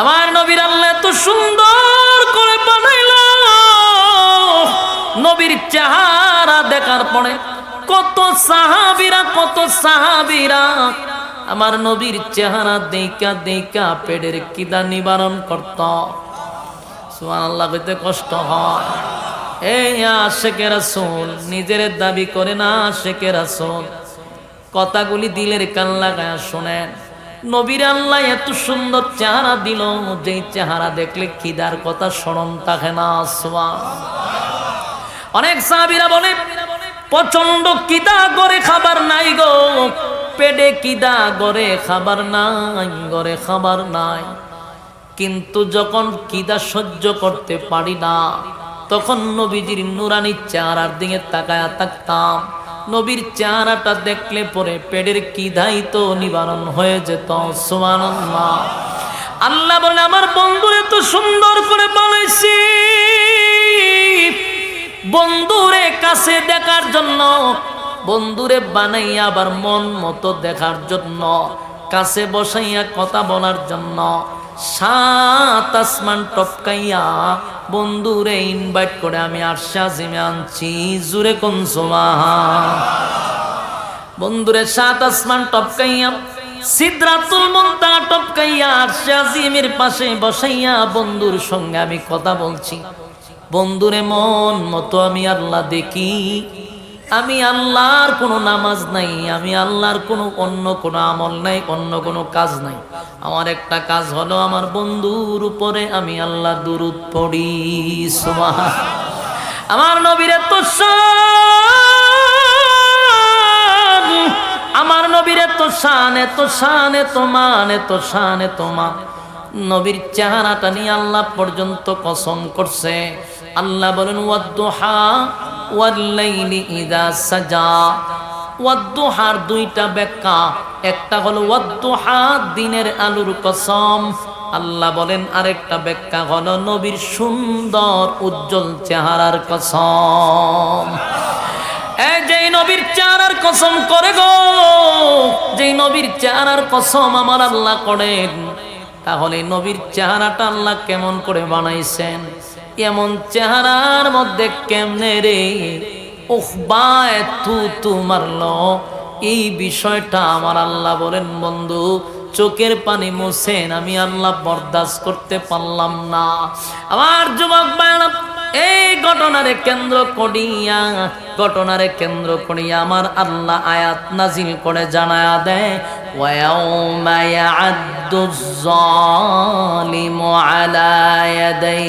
আমার নবীর আল্লাহ এত সুন্দর করে বানাইল। নবীর চেহারা দেখার পরে কত সাহাবিরা কত সাহাবিরা আমার নবীর চেহারা দেখা দেখা পেটের কিদা নিবারণ করত। সুমান কষ্ট হয়। এই আশেকের রাসূল, নিজের দাবি করে না আশেকের রাসূল। কথাগুলি দিলের কান লাগায় শোনেন। নবীর আল্লাহ এত সুন্দর চেহারা দিল, যেই চেহারা দেখলে খিদার কথা স্মরণ থাকে না অনেক সাহাবিরা বলে প্রচণ্ড কিদা করে খাবার নাই গো, পেটে কিদা গড়ে খাবার নাই গড়ে খাবার নাই। কিন্তু যখন কিদা সহ্য করতে পারি না, তখন নবীজির নুরানি চেহারার দিকে তাকায়া থাকতাম। নবীর চেহারাটা দেখলে পরে পেটের কিদাই তো নিবারণ হয়ে যেত, সুবহানাল্লাহ। আল্লাহ বলে, আমার বন্ধুরে তো সুন্দর করে বানাইছি বন্ধুরে কাছে দেখার জন্য, বন্ধুরে বানাইয়া আবার মন মতো দেখার জন্য, কাছে বসাইয়া কথা বলার জন্য সাত আসমান টপকাইয়া বন্ধুরে ইনভাইট করে আমি আরশা জিমে আনছি। জুরে কোন বন্ধুরে সাত আসমান টপকাইয়া, সিদ্রাতুল মুনতা টপকাইয়া আরশা জিমের পাশে বসাইয়া বন্ধুর সঙ্গে আমি কথা বলছি। বন্ধুরে মন মতো আমি আল্লাহ দেখি। আমি আল্লাহর কোনো নামাজ নাই, আমি আল্লাহর কোনো অন্য কোনো আমল নাই, অন্য কোনো কাজ নাই। আমার একটা কাজ হলো আমার বন্ধুর উপরে আমি আল্লাহ দুরুদ পড়ি আমার নবীরে তো আমার নবীর এত শান এত শান, এত মান, এত শান, এত মান। নবীর চেহারাটা নিয়ে আল্লাহ পর্যন্ত কসম করছে। আল্লাহ বলেন, ওয়াদ্দুহা ওয়াল্লাইলি ইদা সাজা। ওয়াদ্দুহার দুইটা ব্যাখ্যা। একটা হলো ওয়াদ্দুহা, দিনের আলুর কসম। আল্লাহ বলেন, আরেকটা ব্যাখ্যা হলো নবীর সুন্দর, উজ্জ্বল চেহারার কসম। যেই নবীর চেহারার কসম করে গো, যেই নবীর চেহারার কসম আমার আল্লাহ করেন, তাহলে নবীর চেহারাটা আল্লাহ কেমন করে বানাইছেন? এমন চেহারার মধ্যে কেমনে রে? উখবায় তু তু মারলো। এই বিষয়টা আমার আল্লাহ বলেন, বন্ধু, চোখের পানি মোছেন, আমি আল্লাহ বরদাস্ত করতে পারলাম না। আমার যুবক এই ঘটনারে কেন্দ্র করিয়া, ঘটনারে কেন্দ্র করিয়া আমার আল্লাহ আয়াত নাজিল করে জানায়া দেয় আলা ইয়াদাই।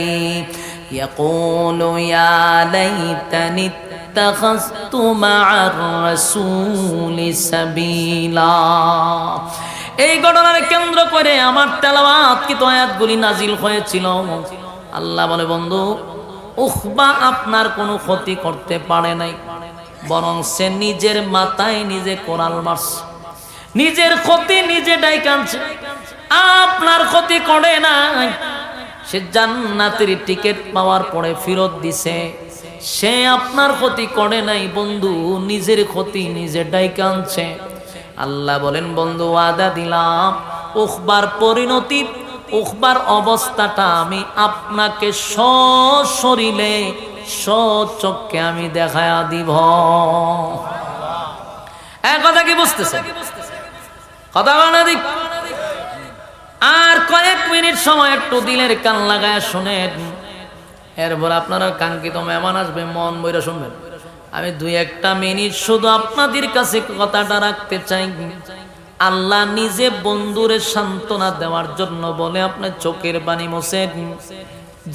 ইয়াকুলু ইয়া লাইতানি اتخذت مع الرسول سبيلا এই ঘটনার কেন্দ্র করে আমার তেলাওয়াত কি তো আয়াতগুলি নাজিল হয়েছিল আল্লাহ বলে বন্ধু উখবা আপনার কোনো ক্ষতি করতে পারে নাই বরং সে নিজের মাথায় নিজে কোরাল মারছে নিজের ক্ষতি নিজে ডাইকানছে আপনার ক্ষতি করে নাই সে জান্নাতের টিকিট পাওয়ার পরে ফেরত দিছে। সে আপনার ক্ষতি করে নাই বন্ধু, নিজের ক্ষতি নিজে ডাইকানছে আল্লাহ বলেন, বন্ধু আদা দিলাম, উখবার পরিণতি, উখবার অবস্থাটা আমি আপনাকে সশরীরে, সচক্ষে আমি দেখায়া দিব। এক কথা কি বুঝতেছে কথা বলা দিক আর কয়েক মিনিট সময় একটু দিলের কান লাগায় শুনেন। এরপর আপনারা কাঙ্ক্ষিত মেহমান আসবে, মন বইরা শুনবেন। আমি দুই একটা মিনিট শুধু আপনাদের কাছে কথাটা রাখতে চাই। আল্লাহ নিজে বন্ধুরে সান্ত্বনা দেওয়ার জন্য বলে আপনার চোখের বাণী মোছেন।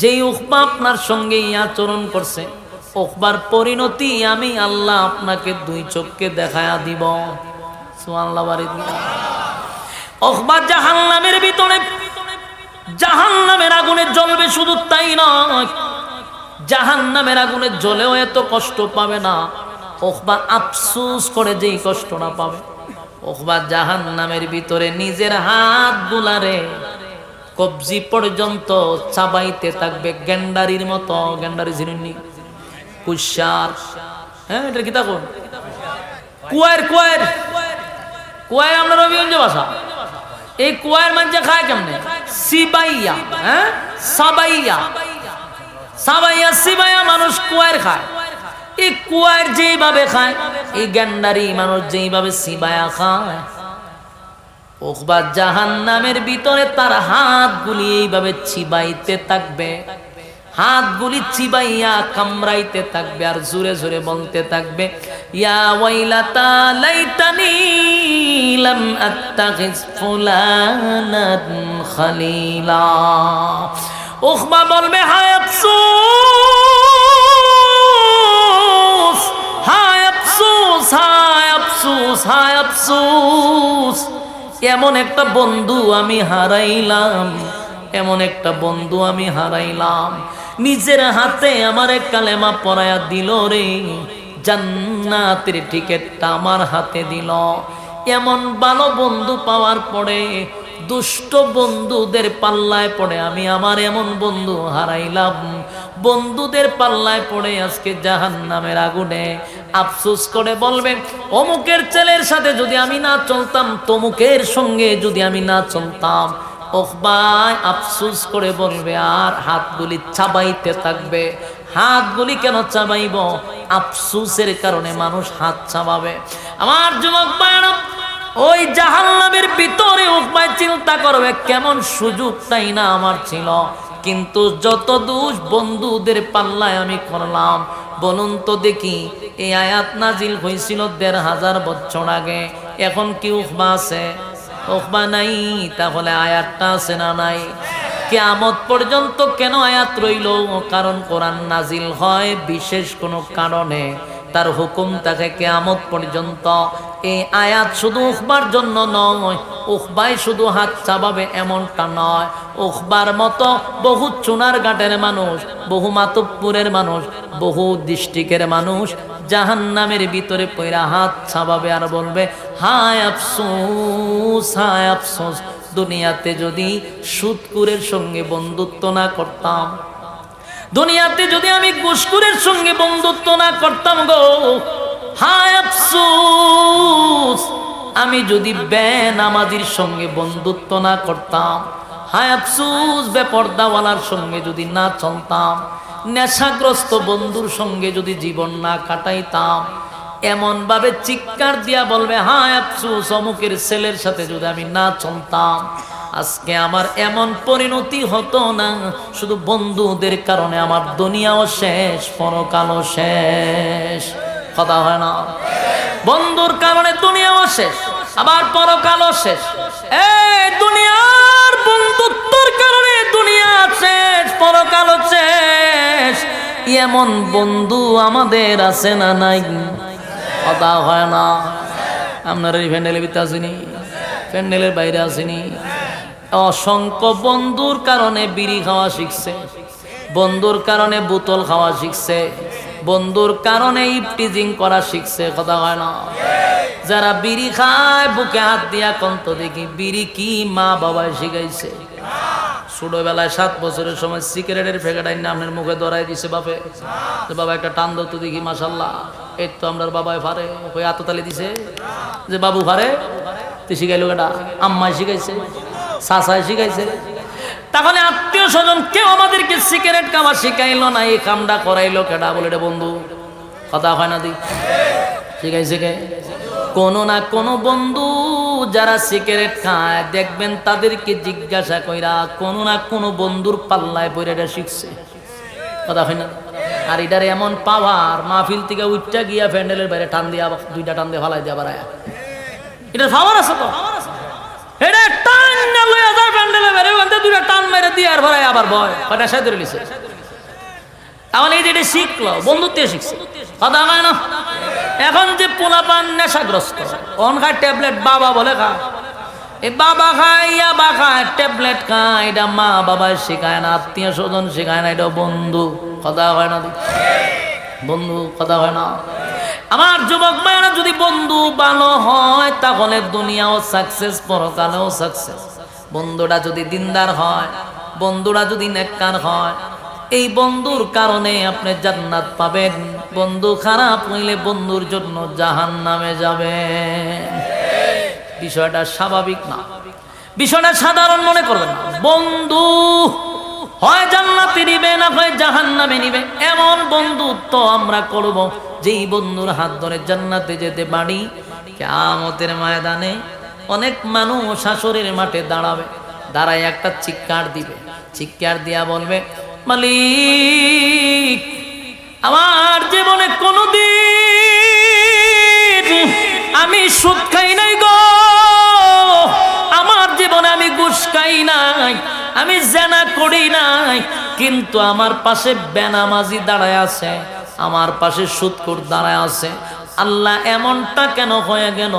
যেই উখবা আপনার সঙ্গে আচরণ করছে উখবার পরিণতি আমি আল্লাহ আপনাকে দুই চোখকে দেখায়া দিব। সুবহানাল্লাহ, বাড়ি দিয়া উখবা জাহান্নামের ভিতরে, জাহান্নামের আগুনে জ্বলবে শুধু তাই নয় জাহান নামের আগুনে জ্বলেও এত কষ্ট পাবে না। ওখবা আফসুস করে যেই কষ্ট না পাবে। ওখবা জাহান নামের ভিতরে নিজের হাত গুলারে কবজি পর্যন্ত চাবাইতে থাকবে গেন্ডারির মতো গেন্ডারি ঝিনুনি, কুশার। হ্যাঁ এটা কি তখন? কুয়ার কুয়ার। কুয়ার আমরা রবিগঞ্জ ভাষা। এই কুয়ার মাঝে খায় কেমনে সিবাইয়া হ্যাঁ সাবাইয়া সাবাইয়া সিবাইয়া মানুষ কুয়ার খায় এই কুয়ার যেইভাবে খায় এই গ্যান্ডারি মানুষ যেইভাবে সিবায়া খায় ওখবা জাহান নামের ভিতরে তার হাতগুলি এইভাবে চিবাইতে থাকবে হাতগুলি চিবাইয়া কামড়াইতে থাকবে আর জোরে জোরে বলতে থাকবে, ইয়া ওয়াইলাতা লাইতানি লাম আত্তাখিজ ফুলানান খালিলা। বলবে, হায় আফসোস হায় আফসোস হায় আফসোস হায় আফসোস। এমন একটা বন্ধু আমি হারাইলাম, এমন একটা বন্ধু আমি হারাইলাম। নিজের হাতে আমারে কালেমা পরায়া দিল রে। জান্নাতের টিকেটটা আমার হাতে দিল। এমন ভালো বন্ধু পাওয়ার পরে, দুষ্ট বন্ধুদের পাল্লায় পড়ে আমি আমার এমন বন্ধু হারাইলাম। বন্ধুদের পাল্লায় পড়ে আজকে জাহান নামের আগুনে আফসোস করে বলবে, অমুকের ছেলের সাথে যদি আমি না চলতাম, তমুকের সঙ্গে যদি আমি না চলতাম ওখবাই আফসোস করে বলবে, আর হাতগুলি চাবাইতে থাকবে। হাতগুলি কেন চাবাইব? আফসুসের কারণে মানুষ হাত চাবাবে। আমার যুবক ওই জাহান্নামের ভিতরে উপায় চিন্তা করবে, কেমন সুযোগ তাই না আমার ছিল। কিন্তু যত দোষ বন্ধুদের পাল্লায় আমি করলাম, বলুন তো দেখি, এই আয়াত নাজিল হয়েছিল দেড় হাজার বছর আগে। এখন কি উখবা আছে? উখবা নাই, তাহলে আয়াতটা আছে না নাই? কেয়ামত পর্যন্ত কেন আয়াত রইল? কারণ কোরআন নাজিল হয় বিশেষ কোনো কারণে। তার হুকুম তাকে কেয়ামত পর্যন্ত এই আয়াত শুধু উখবার জন্য নয় উখবাই শুধু হাত চাবাবে এমনটা নয়। উখবার মতো বহু চুনার ঘাটের মানুষ, বহু মাতব্পুরের মানুষ, বহু ডিস্ট্রিক্টের মানুষ জাহান নামের ভিতরে পয়রা হাত ছাবাবে আর বলবে, হায় আফসোস হায় আফসোস, দুনিয়াতে যদি সুৎকুরের সঙ্গে বন্ধুত্ব না করতাম দুনিয়াতে যদি আমি গুসকুরের সঙ্গে বন্ধুত্ব না করতাম গো, হায় আফসোস, আমি যদি বেনামাজির সঙ্গে বন্ধুত্ব না করতাম, হায় আফসোস, বেপর্দাওয়ালার সঙ্গে যদি না চলতাম, নেশাগ্রস্ত বন্ধুর সঙ্গে যদি জীবন না কাটাইতাম এমন ভাবে চিৎকার দিয়া বলবে, হায় আফসোস, অমুকের ছেলের সাথে যদি আমি না চলতাম আজকে আমার এমন পরিণতি হতো না। শুধু বন্ধুদের কারণে আমার দুনিয়াও শেষ, পরকালও শেষ। কথা হয় না? বন্ধুর কারণে দুনিয়াও শেষ, আবার পরকালও শেষ। এই দুনিয়ার বন্ধুত্বর কারণে দুনিয়া শেষ, পরকালও শেষ। এমন বন্ধু আমাদের আছে না নাই? কথা হয় না? আপনার এই প্যান্ডেলের ভিতরে আসেনি? প্যান্ডেলের বাইরে আসেনি? অসংখ্য বন্ধুর কারণে বিড়ি খাওয়া শিখছে, বন্ধুর কারণে বোতল খাওয়া শিখছে, বন্ধুর কারণে ইপটিজিং করা শিখছে, কথা হয় না? যারা বিড়ি খায়, বুকে হাত দিয়া কন্ত দেখি, বিড়ি কি মা বাবায় শিখাইছে? ছোটবেলায় সাত বছরের সময় সিগারেটের প্যাকেট আইন আপনার মুখে ধরাই দিছে বাপে। তো বাবা একটা টান দত্ত দেখি মাসাল্লাহ এই তো আমরা বাবায় ফারে ওই আততালি দিছে। যে বাবু ফারে তুই শিখাইলো এটা আম্মায় শিখাইছে। সাসায় শিখাইছে। তাহলে আত্মীয় স্বজন কেউ আমাদেরকে সিগারেট খাওয়া শিখাইলো না, এই কামটা করাইলো কেডা? বলে বন্ধু, কথা হয় না দি। শিখাইছে কে? কোনো না কোনো বন্ধু যারা সিগারেট খায়, দেখবেন তাদেরকে জিজ্ঞাসা কইরা কোনো না কোনো বন্ধুর পাল্লায় পড়ে এটা শিখছে। কথা হয় না? আর এটার এমন পাওয়ার মাহফিল থেকে উঠটা গিয়া প্যান্ডেলের বাইরে টান দিয়া, দুইটা টান দিয়ে ফালাই দিয়া এটার পাওয়ার আছে তো? এটা টান না লইয়া যায় প্যান্ডেলের বাইরে ওখান দুইটা টান মেরে দিয়ে আর ভরায় আবার ভয়। কয়টা সাই ধরে লিছে তাহলে এই যে এটা শিখলো বন্ধুত্ব শিখছে। কথা হয় না? এখন যে পোলাপান নেশাগ্রস্ত, অন খায় ট্যাবলেট বাবা বলে খা। এই বাবা খায় ইয়াবা খায়, ট্যাবলেট খায়, এটা মা বাবা শেখায় না, আত্মীয় স্বজন শেখায় না, এটা বন্ধু। কথা হয় না? বন্ধু, কথা হয় না? আমার যুবক মায়েরা যদি বন্ধু ভালো হয়, তাহলে দুনিয়াও সাকসেস পরকালেও সাকসেস বন্ধুরা যদি দিনদার হয়, বন্ধুরা যদি নেককার হয়, এই বন্ধুর কারণে আপনি জান্নাত পাবেন। বন্ধু খারাপ হইলে বন্ধুর জন্য জাহান নামে যাবেন। বিষয়টা স্বাভাবিক না। বিষয়টা সাধারণ মনে করবেন বন্ধু হয় জান্নাতে নিবে না হয় জাহান্নামে নিবে। এমন বন্ধুত্ব আমরা করব, যেই বন্ধুর হাত ধরে জান্নাতে যেতে পারি। কেয়ামতের ময়দানে অনেক মানুষ শাশুড়ির মাঠে দাঁড়াবে, দাঁড়ায় একটা চিৎকার দিবে। চিৎকার দিয়া বলবে, মালিক, আমার জীবনে কোনোদিন আমি সুদ খাই নাই গো। আমার জীবনে আমি ঘুষ খাই নাই। আমি জেনা করি নাই, কিন্তু আমার পাশে বেনামাজি দাঁড়ায় আছে, আমার পাশে সুদকুর দাঁড়ায় আছে। আল্লাহ এমনটা কেন হয়ে গেল?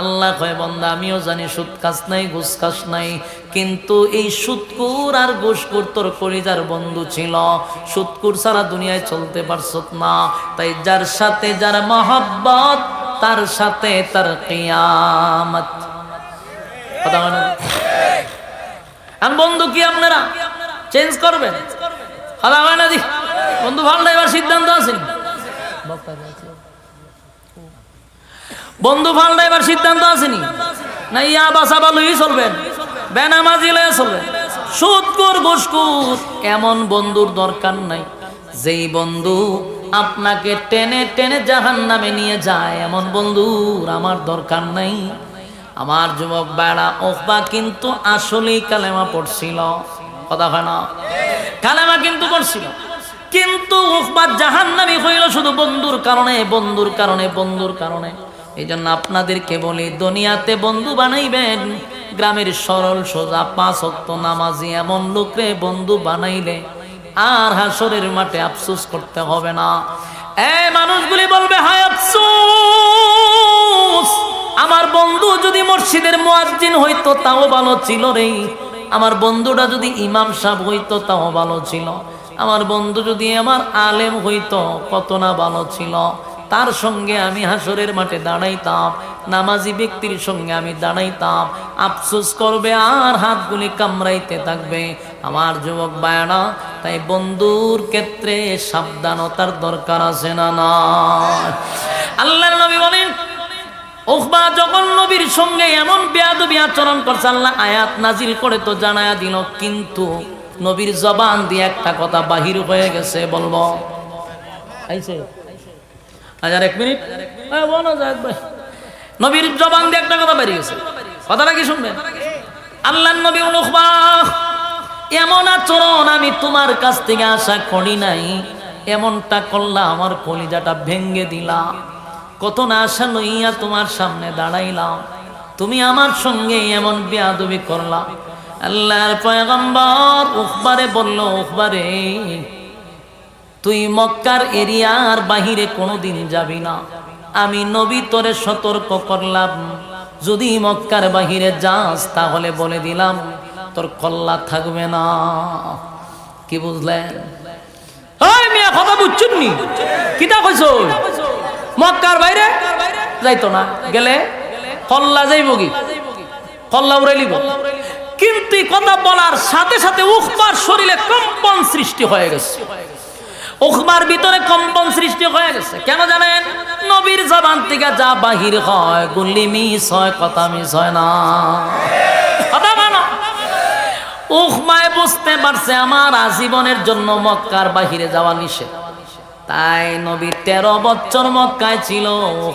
আল্লাহ কয় বন্ধা আমিও জানি সুদ কাজ নাই, ঘুষ কাজ নাই, কিন্তু এই সুৎকুর আর ঘুষকুর তোর কলিজার বন্ধু ছিল। সুদকুর সারা দুনিয়ায় চলতে পারছত না। তাই যার সাথে যার মহব্বত, তার সাথে তার কিয়ামত। কথা আর বন্ধু কি আপনারা? চেঞ্জ করবেন? কথা হয় না দি? বন্ধু ভালো এবার সিদ্ধান্ত আছেন বন্ধু ফালটা এবার সিদ্ধান্ত আসেনি না, ইয়া বাসা বালুই চলবেন বেনামাজি লয়ে চলবেন সুদকুর ঘুষকুর এমন বন্ধুর দরকার নাই। যেই বন্ধু আপনাকে টেনে টেনে জাহান নামে নিয়ে যায়, এমন বন্ধুর আমার দরকার নাই। আমার যুবক বেড়া ওফবা কিন্তু আসলেই কালেমা পড়ছিল। কথা হয় না? কালেমা কিন্তু পড়ছিল। কিন্তু উফবা জাহান্নামি হইল শুধু বন্ধুর কারণে বন্ধুর কারণে বন্ধুর কারণে। এই জন্য আপনাদেরকে বলি, দুনিয়াতে বন্ধু বানাইবেন, গ্রামের সরল, সোজা, পাঁচ অক্ত নামাজি, এমন লোকরে বন্ধু বানাইলে আর হাসরের মাঠে আফসোস করতে হবে না। এ মানুষগুলি বলবে, হায় আফসোস! আমার বন্ধু যদি মসজিদের মুয়াজ্জিন হইতো, তাও ভালো ছিল রে। আমার বন্ধুটা যদি ইমাম সাহেব হইতো, তাও ভালো ছিল। আমার বন্ধু যদি আমার আলেম হইতো, কত না ভালো ছিল। তার সঙ্গে আমি হাসরের মাঠে দাঁড়াইতাম, নামাজি ব্যক্তির সঙ্গে আমি দাঁড়াইতাম। আফসোস করবে আর হাতগুলি কামড়াইতে থাকবে। আমার যুবক বায়না তাই বন্ধুর ক্ষেত্রে সাবধানতার দরকার আছে না না আল্লাহ নবী ওখবা যখন নবীর সঙ্গে এমন বেয়াদবি আচরণ করছে, আল্লাহ আয়াত নাজিল করে তো জানায়া দিল, কিন্তু নবীর জবান দিয়ে একটা কথা বাহির হয়ে গেছে, বলব। হাজার এক মিনিট। নবীর জবান দিয়ে একটা কথা বেরিয়ে গেছে। কথাটা কি শুনবেন? আল্লাহ নবী উলুখবা এমন আচরণ আমি তোমার কাছ থেকে আশা করি নাই। এমনটা করলা আমার কলিজাটা ভেঙ্গে দিলা কত না আশা লইয়া তোমার সামনে দাঁড়াইলাম। তুমি আমার সঙ্গে এমন বেয়াদবি করলা। আল্লাহর পয়গম্বর উখবারে বলল, উখবারে, তুই মক্কার এরিয়ার বাহিরে কোনোদিন যাবি না। আমি নবী তোরে সতর্ক করলাম। যদি মক্কার বাহিরে যাস, তাহলে বলে দিলাম, তোর কল্লা থাকবে না। কি বুঝলেন? কথা বুঝছুন কিতা কইছ মক্কার বাইরে যাইতো না। গেলে কল্লা যাইব কি? কল্লা উড়াই লিব। কিন্তু কথা বলার সাথে সাথে উখবার শরীরে কম্পন সৃষ্টি হয়ে গেছে। উখবার ভিতরে কম্পন সৃষ্টি হয়ে গেছে। কেন জানেন? নবীর জবান থেকে যা বাহির হয়, গুল্লি মিস হয়, কথা মিস হয় না। কথা মানো উখমায় বুঝতে পারছে, আমার আজীবনের জন্য মক্কার বাহিরে যাওয়া নিষেধ। তাই নবী তেরো বছর মক্কায় ছিল।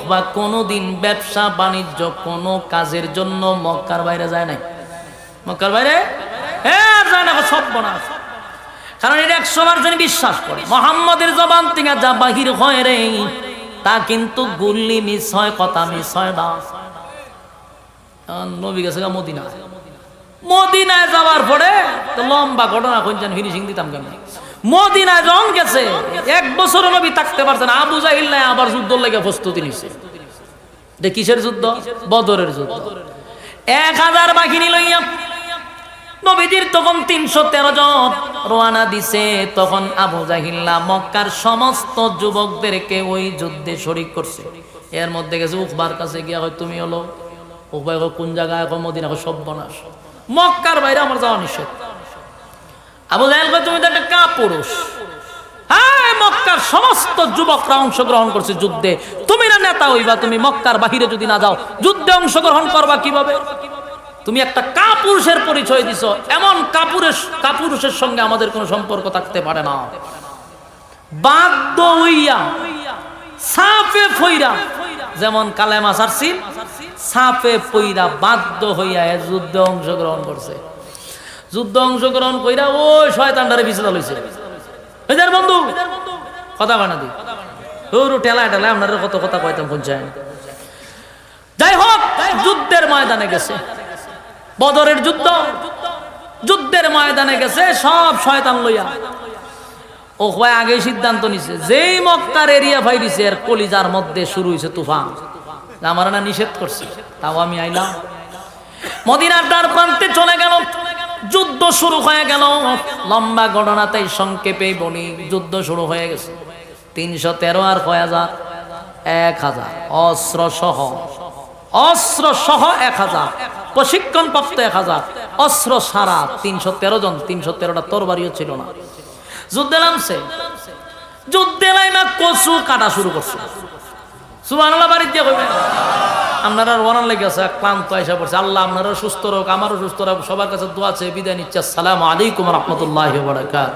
বা কোনোদিন ব্যবসা, বাণিজ্য, কোনো কাজের জন্য মক্কার বাইরে যায় নাই। মক্কার বাইরে? হ্যাঁ যায় না সব বনাস কারণ এটা একশো বার জন বিশ্বাস করে। মোহাম্মদের জবান থেকে যা বাহির হয় রে, তা কিন্তু গুল্লি মিস হয়, কথা মিস হয় না। নবী গেছে মদিনা মদিনায়। যাওয়ার পরে লম্বা ঘটনা কইছেন ফিনিশিং দিতাম কেমন? মদিনায় যখন গেছে। এক বছর নবী থাকতে পারছেন আবু জাহিল নাই, আবার যুদ্ধ লেগে প্রস্তুতি নিছে। এটা কিসের যুদ্ধ? বদরের যুদ্ধ। এক হাজার বাহিনী লইয়া নবীজির তখন তিনশো তেরো জন রোয়ানা দিছে। তখন আবু জাহিল্লা মক্কার সমস্ত যুবকদেরকে ওই যুদ্ধে শরিক করছে। এর মধ্যে গেছে উকবার কাছে গিয়া হয় তুমি হলো? উকবাই কোন জায়গায়? মদিনা? সর্বনাশ। মক্কার বাইরে আমার যাওয়া নিষেধ। আবু জাহেল কয়, তুমি তো একটা কা পুরুষ হ্যাঁ মক্কার সমস্ত যুবকরা অংশগ্রহণ করছে যুদ্ধে। তুমি না নেতা হইবা তুমি মক্কার বাহিরে যদি না যাও যুদ্ধে অংশগ্রহণ করবা কীভাবে? তুমি একটা কাপুরুষের পরিচয় দিছ। এমন কাপুরের কাপুরুষের সঙ্গে আমাদের কোনো সম্পর্ক থাকতে পারে না। বাধ্য হইয়া ফইরা যেমন কালেমা সাফে ফইরা বাধ্য হইয়া যুদ্ধে অংশগ্রহণ করছে। যুদ্ধ অংশগ্রহণ কইরা ওই শয়তানটারে পিছনে লইছে। এদের বন্ধু, কথা বানা দি। ওর টেলায় টেলায় আপনারা কত কথা কইতাম পঞ্চায়েত। যাই হোক, যুদ্ধের ময়দানে গেছে। বদরের যুদ্ধ, যুদ্ধের ময়দানে গেছে, সব শয়তান লইয়া। ও ভাই আগে সিদ্ধান্ত নিছে, যেই মক্কার এরিয়া ভাই দিছে, এর কলিজার মধ্যে শুরু হয়েছে তুফান। আমার না নিষেধ করছে, তাও আমি আইলাম। মদিনার দ্বার প্রান্তে চলে গেল। যুদ্ধ শুরু হয়ে গেল। লম্বা ঘটনাতে সংক্ষেপে বলি যুদ্ধ শুরু হয়ে গেছে। তিনশো তেরো আর কয় হাজার? এক হাজার। অস্ত্র সহ। অস্ত্র সহ এক হাজার। প্রশিক্ষণ প্রাপ্ত এক হাজার। অস্ত্র সারা তিনশো তেরো জন। তিনশো তেরোটা তরবারিও ছিল না। যুদ্ধে নামছে। যুদ্ধে নাইমা কচু কাটা শুরু করছে। সুবহানাল্লাহ, বাড়িতে দিয়ে আপনারা ওনার লেগে আছে, ক্লান্ত এসে পড়ছে। আল্লাহ আপনারা সুস্থ রোগ, আমারও সুস্থ রোগ, সবার কাছে দোয়া আছে বিদায় নিচ্ছে। আসসালামু আলাইকুম রহমতুল্লাহ বারাকাত